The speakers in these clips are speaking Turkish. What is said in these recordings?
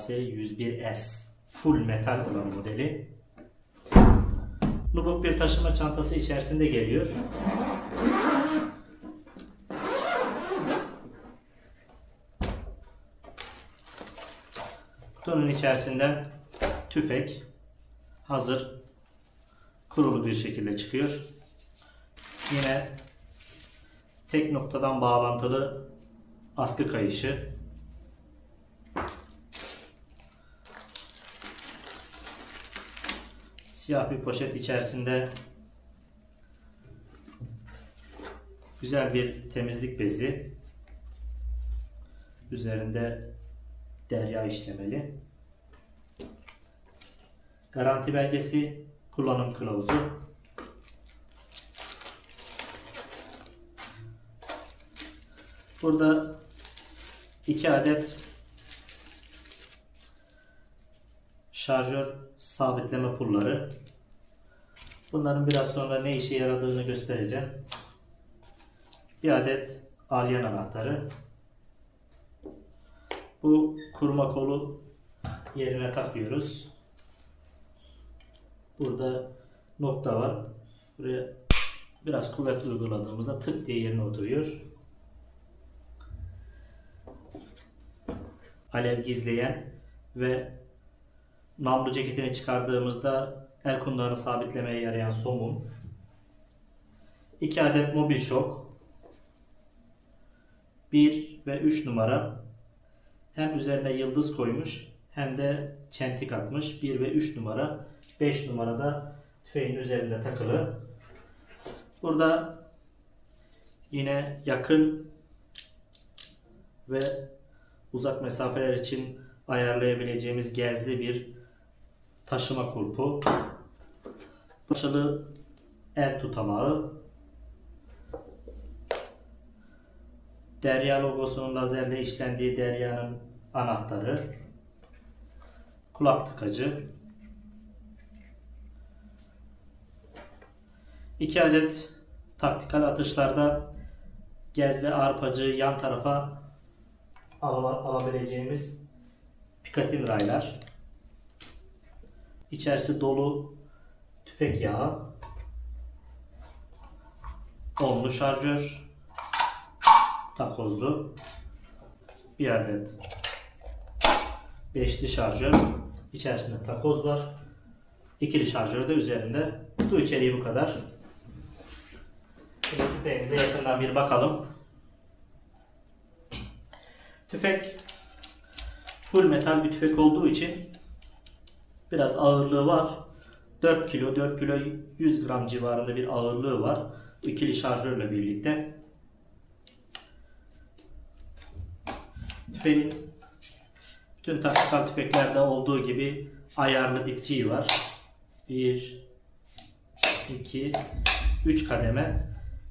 KDK12 AS101S full metal olan modeli. Nubuk bir taşıma çantası içerisinde geliyor. Kutunun içerisinden tüfek hazır kurulu bir şekilde çıkıyor. Yine tek noktadan bağlantılı askı kayışı. Siyah bir poşet içerisinde güzel bir temizlik bezi. Üzerinde derya işlemeli. Garanti belgesi, kullanım kılavuzu. Burada iki adet şarjör sabitleme pulları. Bunların biraz sonra ne işe yaradığını göstereceğim. Bir adet alyen anahtarı. Bu kurma kolu yerine takıyoruz. Burada nokta var. Buraya biraz kuvvet uyguladığımızda tık diye yerine oturuyor. Alev gizleyen ve namlu ceketini çıkardığımızda el kundağını sabitlemeye yarayan somun. 2 adet mobil şok. 1 ve 3 numara hem üzerine yıldız koymuş hem de çentik atmış. 1 ve 3 numara. 5 numarada tüfeğin üzerinde takılı. Burada yine yakın ve uzak mesafeler için ayarlayabileceğimiz gezli bir taşıma kulpu. Başarılı el tutamağı. Derya logosunun lazerle işlendiği Derya'nın anahtarı. Kulak tıkacı. 2 adet taktikal atışlarda gez ve arpacı yan tarafa al alabileceğimiz Picatinny raylar. İçerisi dolu tüfek yağı. Onlu şarjör. Takozlu. Bir adet beşli şarjör. İçerisinde takoz var. İkili şarjör de üzerinde. Kutu içeriği bu kadar. Şimdi tüfeğimize yakından bir bakalım. Tüfek full metal bir tüfek olduğu için biraz ağırlığı var. 4 kilo, 4 kilo 100 gram civarında bir ağırlığı var. İkili şarjörle birlikte. Tüfeğin bütün taktikal tüfeklerde olduğu gibi ayarlı dipçiği var. 1 2 3 kademe.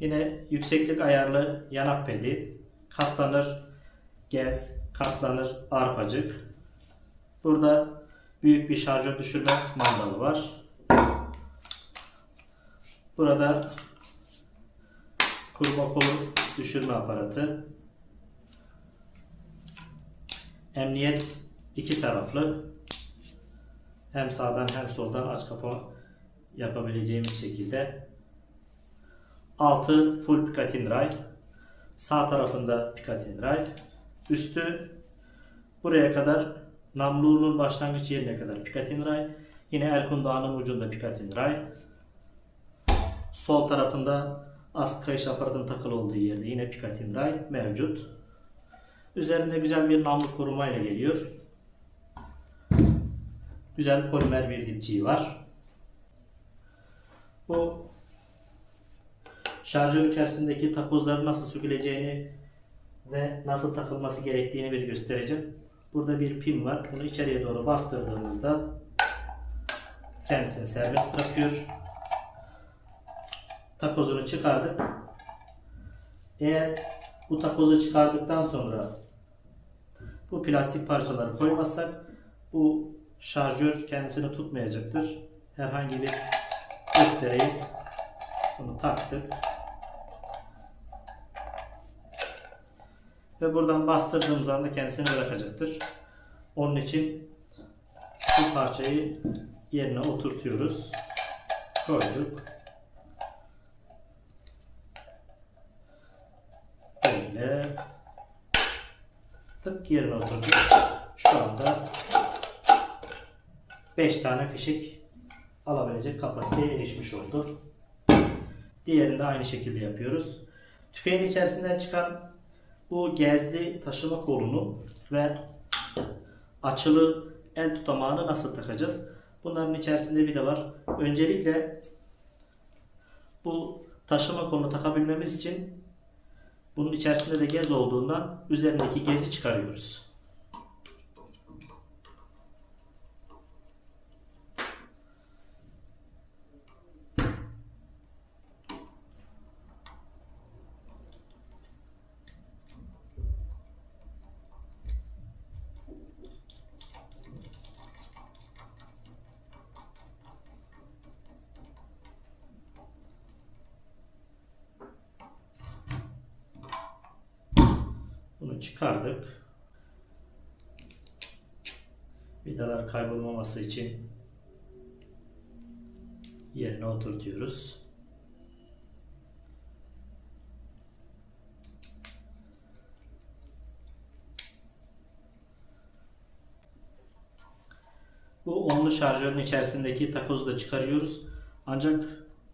Yine yükseklik ayarlı yanak pedi. Katlanır gez, katlanır arpacık. Burada büyük bir şarjör düşürme mandalı var. Burada kurma kolu düşürme aparatı. Emniyet iki taraflı. Hem sağdan hem soldan aç kapa yapabileceğimiz şekilde. Altı full Picatinny ray. Sağ tarafında Picatinny ray. Üstü buraya kadar namlunun başlangıç yerine kadar Picatinny ray. Yine el kundağının ucunda Picatinny ray. Sol tarafında ask kayış aparatının takılı olduğu yerde yine Picatinny ray mevcut. Üzerinde güzel bir namlu koruma ile geliyor. Güzel polimer bir dipçiği var. Bu şarjör içerisindeki takozları nasıl söküleceğini ve nasıl takılması gerektiğini bir göstereceğim. Burada bir pin var. Bunu içeriye doğru bastırdığımızda kendisini serbest bırakıyor. Takozunu çıkardık. Eğer bu takozu çıkardıktan sonra bu plastik parçaları koymazsak bu şarjör kendisini tutmayacaktır. Herhangi bir göstereyim. Bunu taktık. Ve buradan bastırdığımız anda kendisini bırakacaktır. Onun için bu parçayı yerine oturtuyoruz. Koyduk. Böyle tık yerine oturdu. Şu anda 5 tane fişek alabilecek kapasiteye erişmiş oldu. Diğerini de aynı şekilde yapıyoruz. Tüfeğin içerisinden çıkan bu gezdi taşıma kolunu ve açılı el tutamağını nasıl takacağız? Bunların içerisinde bir de var. Öncelikle bu taşıma kolunu takabilmemiz için bunun içerisinde de gez olduğundan üzerindeki gezi çıkarıyoruz. Bunu çıkardık. Vidalar kaybolmaması için yerine oturtuyoruz. Bu onlu şarjörün içerisindeki takozu da çıkarıyoruz. Ancak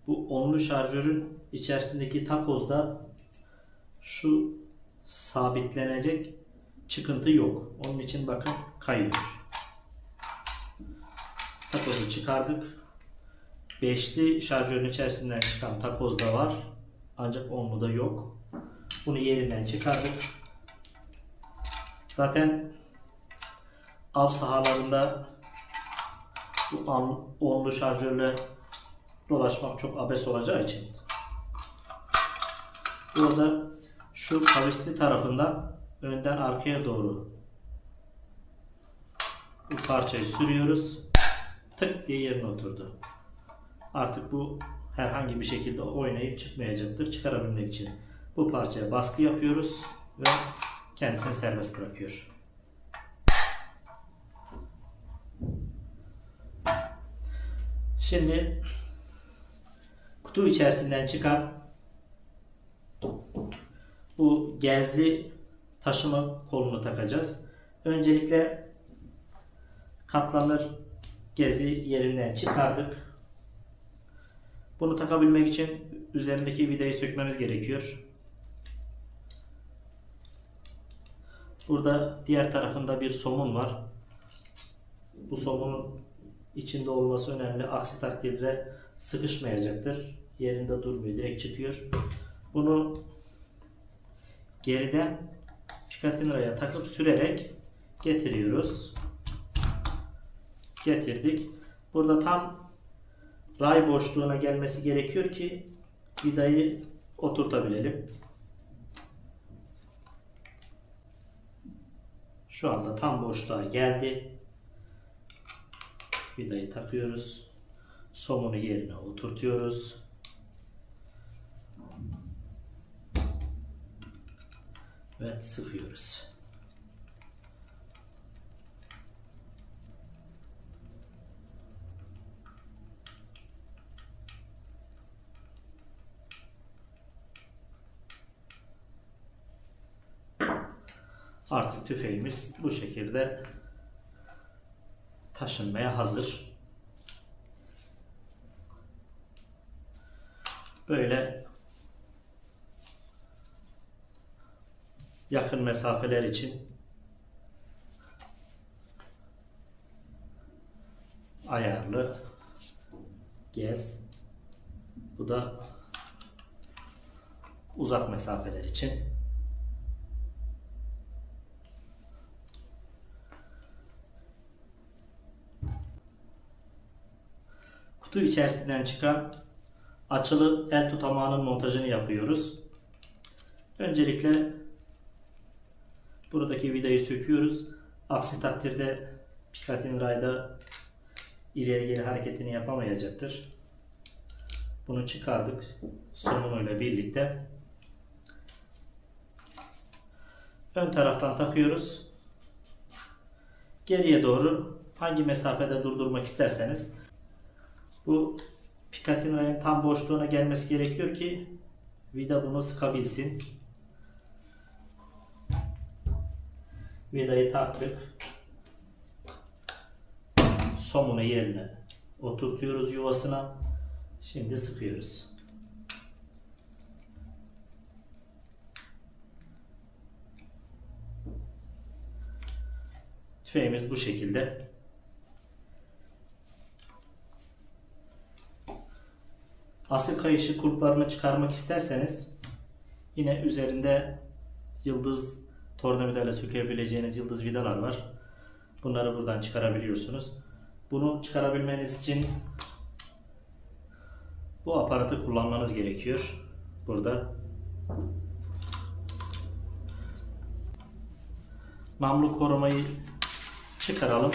bu onlu şarjörün içerisindeki takozda şu sabitlenecek çıkıntı yok. Onun için bakın kayıyor. Takozu çıkardık. Beşli şarjörün içerisinden çıkan takoz da var. Ancak onlu da yok. Bunu yerinden çıkardık. Zaten av sahalarında bu onlu şarjörle dolaşmak çok abes olacağı için burada şu kavisli tarafından önden arkaya doğru bu parçayı sürüyoruz. Tık diye yerine oturdu. Artık bu herhangi bir şekilde oynayıp çıkmayacaktır. Çıkarabilmek için bu parçaya baskı yapıyoruz ve kendisini serbest bırakıyor. Şimdi kutu içerisinden çıkan bu gezli taşıma kolunu takacağız. Öncelikle katlanır gezi yerinden çıkardık. Bunu takabilmek için üzerindeki vidayı sökmemiz gerekiyor. Burada diğer tarafında bir somun var. Bu somunun içinde olması önemli. Aksi takdirde sıkışmayacaktır. Yerinde durmuyor. Direkt çıkıyor. Bunu geriden Picatinny'ye takıp sürerek getiriyoruz. Getirdik. Burada tam ray boşluğuna gelmesi gerekiyor ki vidayı oturtabilelim. Şu anda tam boşluğa geldi. Vidayı takıyoruz. Somunu yerine oturtuyoruz. Ve sıkıyoruz. Artık tüfeğimiz bu şekilde taşınmaya hazır. Böyle yakın mesafeler için ayarlı gez. Bu da uzak mesafeler için. Kutu içerisinden çıkan açılı el tutamağının montajını yapıyoruz. Öncelikle buradaki vidayı söküyoruz. Aksi takdirde Picatinny rayda ileri geri hareketini yapamayacaktır. Bunu çıkardık somunuyla birlikte. ön taraftan takıyoruz. Geriye doğru hangi mesafede durdurmak isterseniz bu Picatinny rayın tam boşluğuna gelmesi gerekiyor ki vida bunu sıkabilsin. Vidayı taktık. Somunu yerine oturtuyoruz yuvasına. Şimdi sıkıyoruz. Tüfeğimiz bu şekilde. Asıl kayışı kulplarını çıkarmak isterseniz yine üzerinde yıldız tornavidayla sökebileceğiniz yıldız vidalar var. Bunları buradan çıkarabiliyorsunuz. Bunu çıkarabilmeniz için bu aparatı kullanmanız gerekiyor. Burada namlu korumayı çıkaralım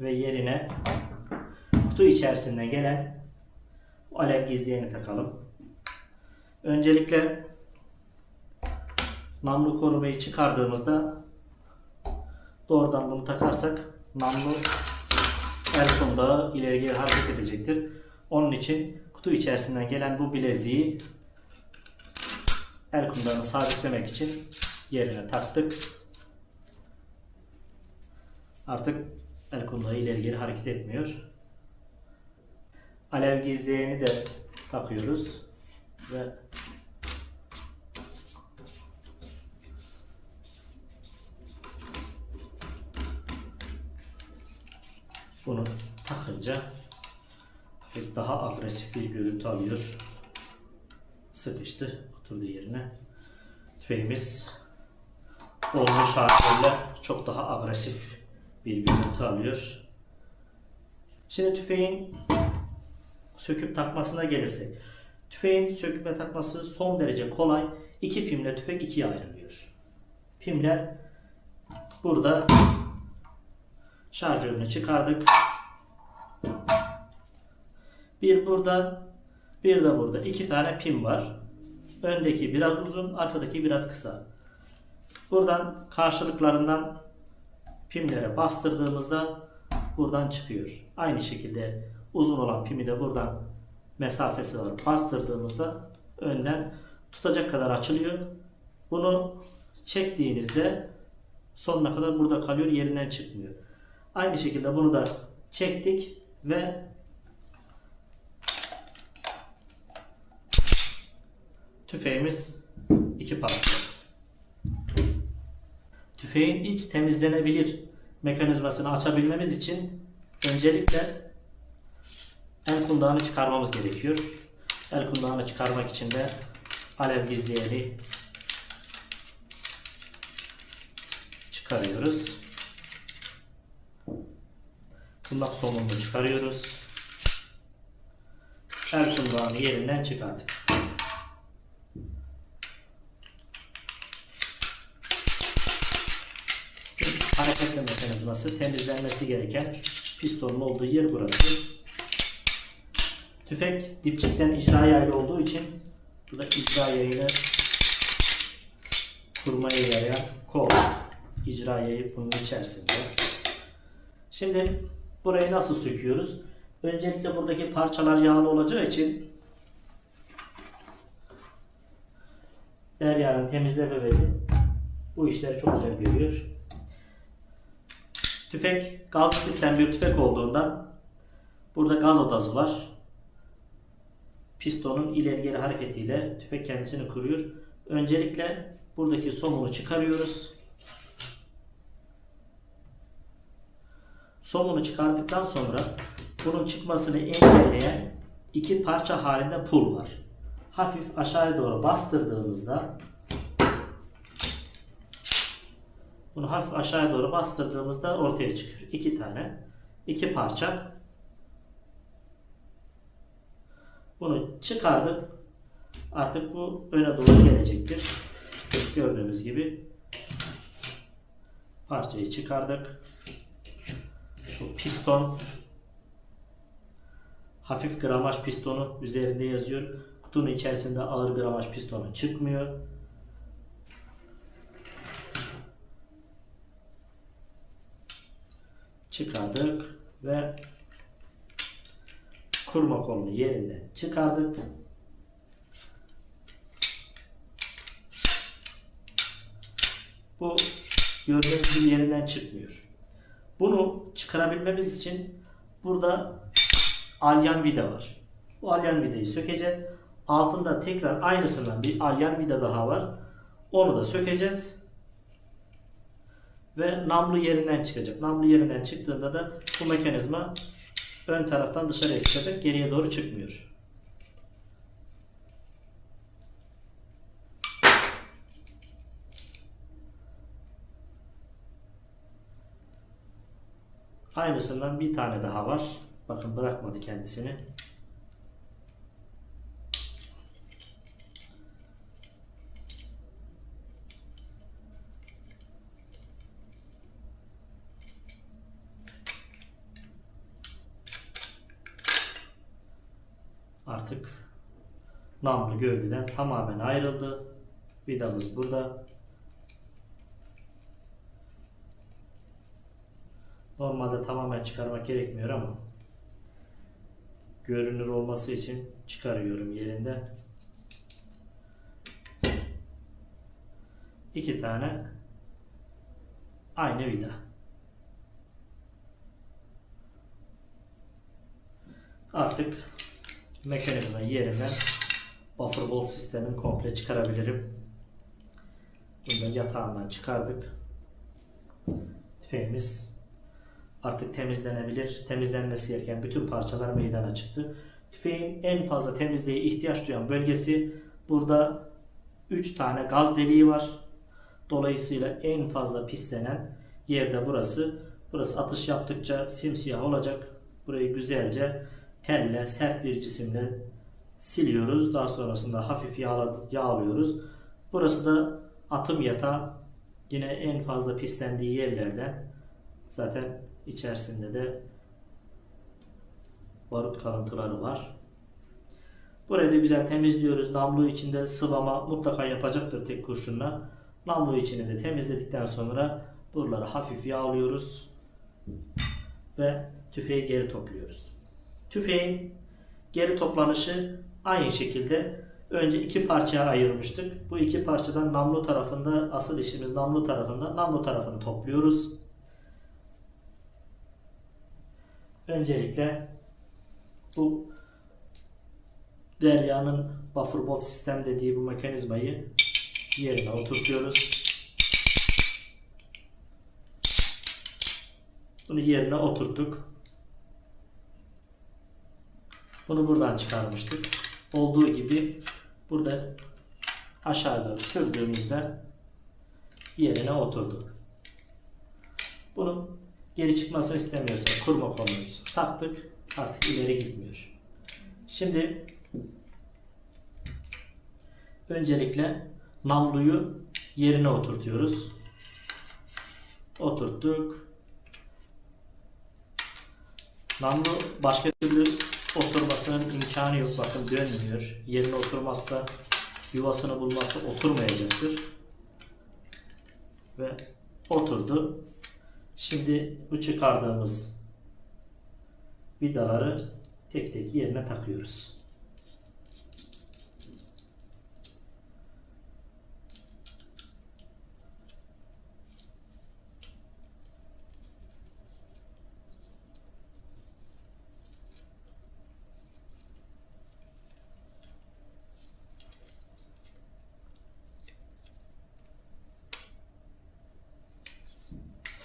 ve yerine kutu içerisinden gelen alev gizleyeni takalım. Öncelikle namlu korumayı çıkardığımızda doğrudan bunu takarsak namlu el kundağı ileri geri hareket edecektir. Onun için kutu içerisinden gelen bu bileziği el kundağını sabitlemek için yerine taktık. Artık el kundağı ileri geri hareket etmiyor. Alev gizleyeni de takıyoruz ve bunu takınca daha agresif bir görüntü alıyor. Sıkıştı, oturdu yerine. Tüfeğimiz olmuş haliyle çok daha agresif bir görüntü alıyor. Şimdi tüfeğin söküp takmasına gelirsek. Tüfeğin söküp ve takması son derece kolay. İki pimle tüfek ikiye ayrılıyor. Pimler burada şarjörünü çıkardık. Bir burada, bir de burada. iki tane pim var. Öndeki biraz uzun, arkadaki biraz kısa. Buradan karşılıklarından pimlere bastırdığımızda buradan çıkıyor. Aynı şekilde uzun olan pimi de buradan mesafesi var. Bastırdığımızda önden tutacak kadar açılıyor. Bunu çektiğinizde sonuna kadar burada kalıyor, yerinden çıkmıyor. Aynı şekilde bunu da çektik ve tüfeğimiz iki parça. Tüfeğin iç temizlenebilir mekanizmasını açabilmemiz için öncelikle el kundağını çıkarmamız gerekiyor. El kundağını çıkarmak için de alev gizleyeni çıkarıyoruz. Kundak somununu çıkarıyoruz. El kundağını yerinden çıkarttık. hareketli mekanizması temizlenmesi gereken pistonun olduğu yer burası. Tüfek dipçikten icra yaylı olduğu için bu da icra yayını kurmaya yarayan kol. İcra yayı bunun içerisinde. Şimdi burayı nasıl söküyoruz? Öncelikle buradaki parçalar yağlı olacağı için Derya'nın temizleme bezi bu işleri çok güzel görüyor. Tüfek gaz sistem bir tüfek olduğundan burada gaz odası var. Pistonun ileri geri hareketiyle tüfek kendisini kuruyor. Öncelikle buradaki somunu çıkarıyoruz. Somunu çıkardıktan sonra bunun çıkmasını engelleyen iki parça halinde pul var. Hafif aşağıya doğru bastırdığımızda Bunu hafif aşağıya doğru bastırdığımızda ortaya çıkıyor. İki tane, iki parça. Bunu çıkardık. Artık bu öne doğru gelecektir. Gördüğünüz gibi parçayı çıkardık. Şu piston hafif gramaj pistonu üzerinde yazıyor. Kutunun içerisinde ağır gramaj pistonu çıkmıyor. Çıkardık ve kurma kolunu yerinden çıkardık. Bu gördüğünüz gibi yerinden çıkmıyor. Bunu çıkarabilmemiz için burada alyan vida var. Bu alyan vidayı sökeceğiz. Altında tekrar aynısından bir alyan vida daha var. Onu da sökeceğiz. Ve namlu yerinden çıkacak. Namlu yerinden çıktığında da bu mekanizma ön taraftan dışarıya çıkacak. Geriye doğru çıkmıyor. Aynısından bir tane daha var. Bakın bırakmadı kendisini. Artık namlu gövdeden tamamen ayrıldı. Vidamız burada. Normalde tamamen çıkarmak gerekmiyor ama görünür olması için çıkarıyorum yerinde. İki tane aynı vida. Artık mekanizma yerinden buffer bolt sistemini komple çıkarabilirim. Bunu da yatağından çıkardık. Tüfeğimiz artık temizlenebilir. Temizlenmesi gereken bütün parçalar meydana çıktı. Tüfeğin en fazla temizliğe ihtiyaç duyan bölgesi burada 3 tane gaz deliği var. Dolayısıyla en fazla pislenen yerde burası. Burası atış yaptıkça simsiyah olacak. Burayı güzelce telle, sert bir cisimle siliyoruz. Daha sonrasında hafif yağlıyoruz. Burası da atım yatağı. Yine en fazla pislendiği yerlerden. Zaten içerisinde de barut kalıntıları var. Burayı da güzel temizliyoruz. Namlu içinde sıvama mutlaka yapacaktır tek kurşunla. Namlu içini de temizledikten sonra buraları hafif yağlıyoruz. Ve tüfeği geri topluyoruz. Tüfeğin geri toplanışı aynı şekilde önce iki parçaya ayırmıştık. Bu iki parçadan namlu tarafında asıl işimiz namlu tarafında namlu tarafını topluyoruz. Öncelikle bu Derya'nın buffer bolt sistem dediği bu mekanizmayı yerine oturtuyoruz. Bunu yerine oturttuk. Bunu buradan çıkarmıştık. Olduğu gibi burada aşağıda sürdüğümüzde yerine oturdu. Bunu geri çıkmasını istemiyorsak kurma kolumuzu taktık. Artık ileri gitmiyor. Şimdi öncelikle namluyu yerine oturtuyoruz. Oturttuk. Namlu başka türlü oturmasının imkanı yok. Bakın dönmüyor. Yerine oturmazsa yuvasını bulması oturmayacaktır. Ve oturdu. Şimdi bu çıkardığımız vidaları tek tek yerine takıyoruz.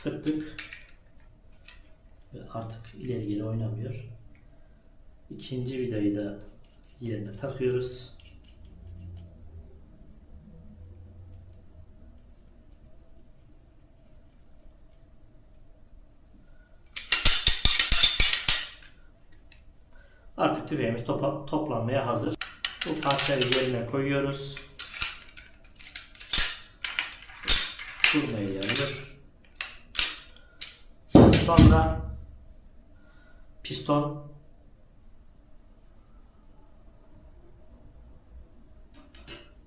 Sıktık. Ve artık ileri geri oynamıyor. İkinci vidayı da yerine takıyoruz. Artık tüfeğimiz topa, toplanmaya hazır. Bu parçayı yerine koyuyoruz. Kurmaya yarılır. Sonra piston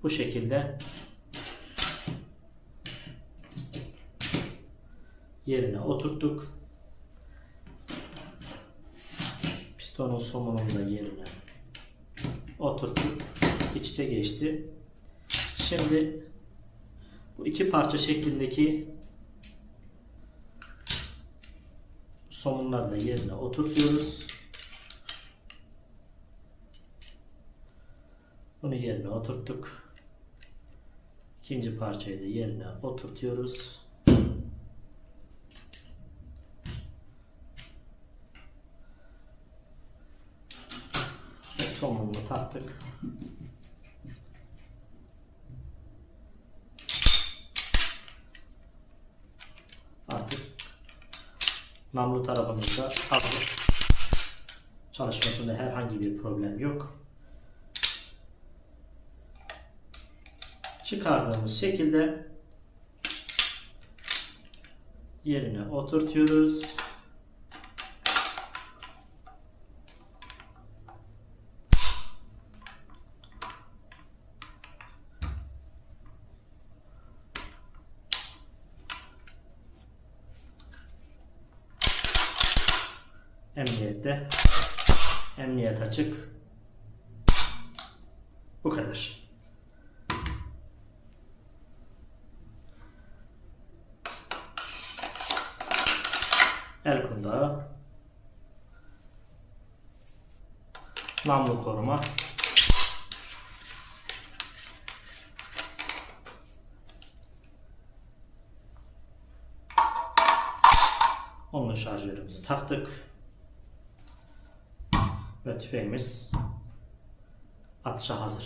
bu şekilde yerine oturttuk. Pistonun somununu da yerine oturtup iç içe geçti. Şimdi bu iki parça şeklindeki somunları da yerine oturtuyoruz. Bunu yerine oturttuk. İkinci parçayı da yerine oturtuyoruz. Ve somununu taktık. Artık namlu tarafımızda hazır. Çalışmasında herhangi bir problem yok. Çıkardığımız şekilde yerine oturtuyoruz. Emniyette emniyet açık. Bu kadar. El kundağı. Namlu koruma. Onunla şarjörümüzü taktık. Ve tüfeğimiz atışa hazır.